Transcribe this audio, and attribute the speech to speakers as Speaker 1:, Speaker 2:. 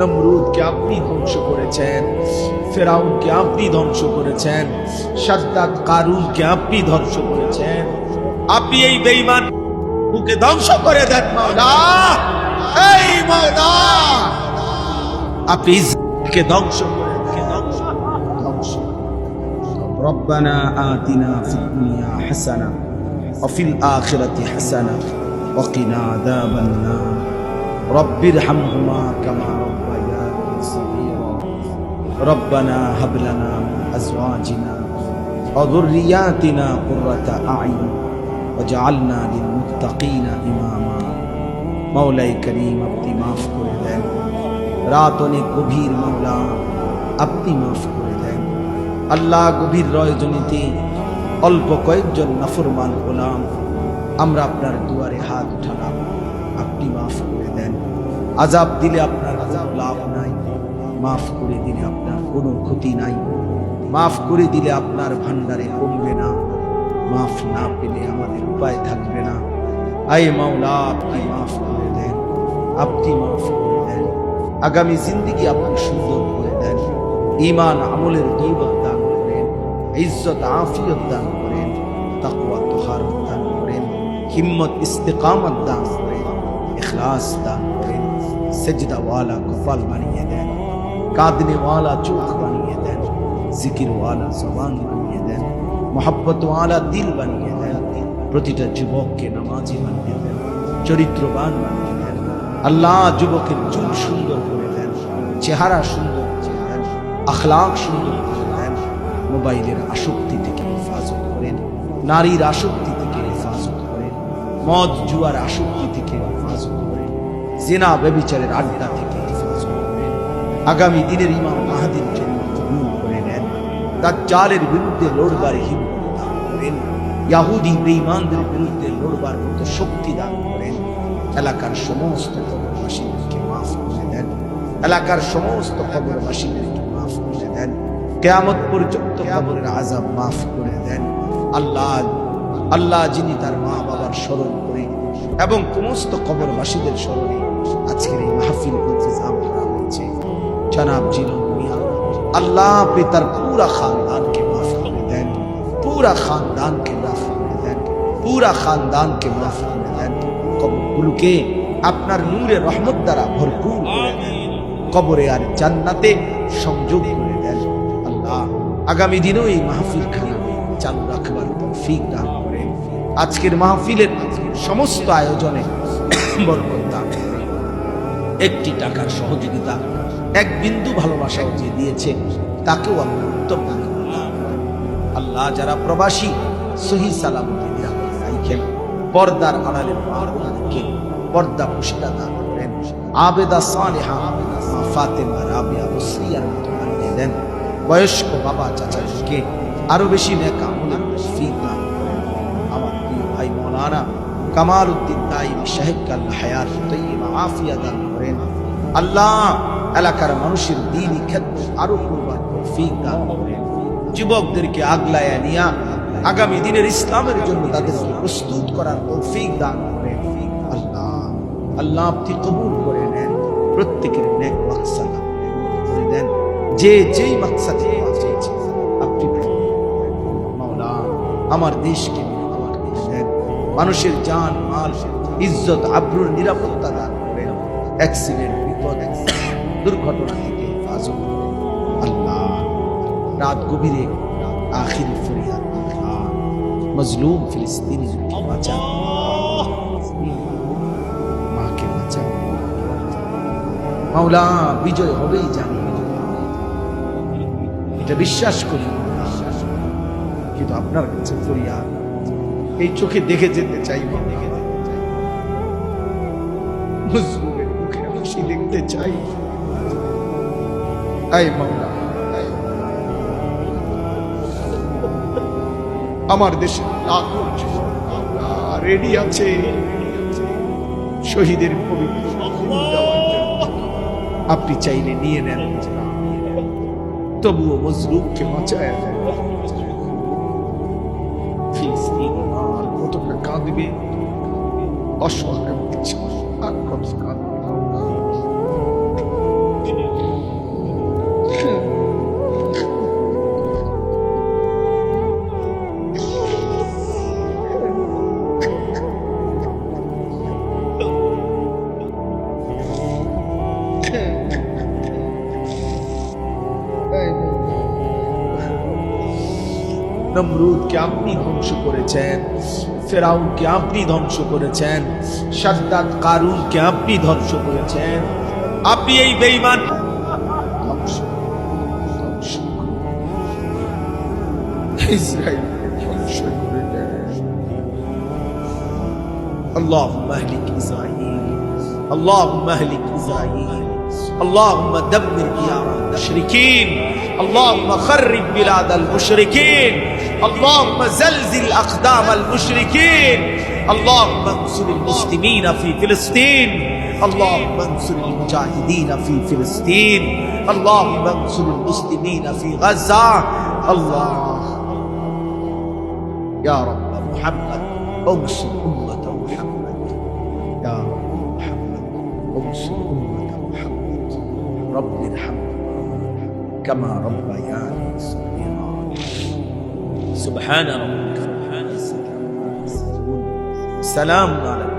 Speaker 1: নমরুদকে আপনি ধ্বংস করেছেন ফেরাউনকে আপনি ধ্বংস করেছেন সাদ্দাত কারুনকে আপনি ধ্বংস করেছেন আপনি এই বেঈমান ওকে ধ্বংস করে দেন মাওলা এই মাওলা আপনি ইসরায়েলকে ধ্বংস করে দেন ধ্বংস ধ্বংস
Speaker 2: ربنا آتنا في الدنيا حسنة وفي الآخرة حسنة وقنا عذاب النار رب ارحمهما كما ربياني صغيرا ربنا هب لنا من أزواجنا وذرياتنا قرة أعين وجعلنا للمتقين إماما মাওলাই করিম আপনি মাফ করে দেন রাত অনেক গভীর মাওলা আপনি মাফ করে দেন আল্লাহ গভীর রয়জনীতে অল্প কয়েকজন নাফরমান গোলাম আমরা আপনার দুয়ারে হাত উঠালাম আপনি মাফ করে দেন আজাব দিলে আপনার আজাব লাভ নাই মাফ করে দিলে আপনার কোনো ক্ষতি নাই। মাফ করে দিলে আপনার ভান্ডারে কমবে না। মাফ না পেলে আমাদের উপায় থাকবে না। আয় মাওলা, আপনি মাফ করে দেন। আপনি মাফ করে দেন। আগামী জিন্দিগি আপনি সুন্দর করে দেন। ইমান আমলের দৌলত দান করেন। ইজ্জত, আফিয়ত দান করেন। তাকওয়া তোহার দান করেন। হিম্মত, ইস্তেকামত দান করেন। ইখলাস দান করেন। সেজদাওয়ালা কপাল বানিয়ে দেন। কাঁদনেওয়ালা চোখ বানিয়ে দেন। জিকিরওয়ালা জবান বানিয়ে দেন। মোহাব্বতওয়ালা দিল বানিয়ে দেন। প্রতিটা যুবককে নামাজি বানিয়ে দেন। চরিত্রবান বানিয়ে দেন। আল্লাহ যুবকের চুল সুন্দর করে দেন। চেহারা সুন্দর করে দেন। আখলাক সুন্দর করে দেন। মোবাইলের আসক্তি থেকে হেফাজত করেন। নারীর আসক্তি থেকে হেফাজত করেন। মদ, জুয়ার আসক্তি থেকে হেফাজত করেন। জেনা, ব্যবিচারের আড্ডা থেকে আগামী দিনের ইমাম মাহাদির জন্য করে নেন। দাজ্জালের বিরুদ্ধে লড়বার হিম্মত দান করেন। ইয়াহুদি বেঈমানদের বিরুদ্ধে লড়বার মতো শক্তি দান করেন। এলাকার সমস্ত কবরবাসীদেরকে মাফ করে দেন। এলাকার সমস্ত কবরবাসীদেরকে মাফ করে দেন। কেয়ামত পর্যন্ত কবরের আজাব মাফ করে দেন। আল্লাহ আল্লাহ যিনি তার মা বাবার স্মরণ করে এবং সমস্ত কবরবাসীদের স্মরণে আজকের এই মাহফিল ইন্তজাম জনাব জিলন মিয়া, আল্লাহ আপনি তার পুরা খানদানকে মাফ করে দেন, পুরা খানদানকে মাফ করে দেন, পুরা খানদানকে মাফ করে দেন। কবরগুলোকে আপনার নূরে রহমত দ্বারা ভরপুর কবরে আর জান্নাতে সংযোগ করে দেন। আল্লাহ আগামী দিনেও এই মাহফিল খালি চালু রাখবার তৌফিক দান করেন। আজকের মাহফিলের সমস্ত আয়োজনে বরকত দান একটি টাকার সহযোগিতা এক বিন্দু ভালোবাসাও যে দিয়েছে, তাকেও আপনি উত্তম দান আল্লাহ যারা প্রবাসী, সহি সালামতে নিরাপদ পর্দার আড়ালের মা বোনদেরকে পর্দা পুশিটা দান করেন, আবেদা সালেহা ফাতেমা রাবিয়া বানিয়ে দেন। বয়স্ক বাবা চাচাদেরকে আরও বেশি নেক আমলের তৌফিক দান আমার প্রিয় ভাই মৌলানা কামাল উদ্দিন তাইমি সাহেবকে আল্লাহ হায়াত তৈবা আফিয়া দান করেন আল্লাহ এলাকার মানুষের দিনই ক্ষেত্রে আরও করবার দান যুবকদেরকে আগলায়া নিয়া আগামী দিনের ইসলামের জন্য তাদেরকে প্রস্তুত করার তৌফিক দান করেন আল্লাহ আল্লাহ আপনি কবুল করে নেন, প্রত্যেকের নেক মাকসাদ করে দেন। যে যেই মাকসাদ আপনি দেন। মাওলা, আমার দেশকে নিরাপদ করে দেন মানুষের জান, মাল, ইজ্জত, আব্রুর নিরাপত্তা দান অ্যাক্সিডেন্ট বিপদ দুর্ঘটনা থেকে হেফাজত আল্লাহ রাত গভীরে আখিরি ফরিয়াদ মজলুম ফিলিস্তিনি বাঁচান মাকে মাওলা বিজয় হবেই জানি। এটা বিশ্বাস করি কিন্তু আপনার কাছে ফরিয়াদ এই চোখে দেখে যেতে চাই মজলুমের মুখে হাসি দেখতে চাই। আয় মাওলা আমার দেশে লাখো রেডি আছে। শহীদের। আপনি চাইলে নিয়ে নেন। তবুও মজলুমকে বাঁচায় কতটা কাঁদবে অসহায় আর কাঁদবে
Speaker 1: নমরুদকে আপনি ধ্বংস করেছেন ফেরাউনকে আপনি ধ্বংস করেছেন সাদ্দাত কারুনকে আপনি ধ্বংস করেছেন আপনি এই বেঈমান ধ্বংস ধ্বংস ইসরায়েলকে ধ্বংস করে দেন اللهم اهلك اسرائيل اللهم اهلك اسرائيل اللهم دمر ديار المشركين اللهم خرب بلاد المشركين. اللهم زلزل أقدام المشركين. اللهم انصر المسلمين في فلسطين. اللهم انصر المجاهدين في فلسطين. اللهم انصر المسلمين في غزة. الله. يا رب محمد انصر أمة محمد. يا رب محمد انصر أمة محمد رب ارحمهم كما ربياني صغيرا. سبحان ربك. سبحان السلام سلام على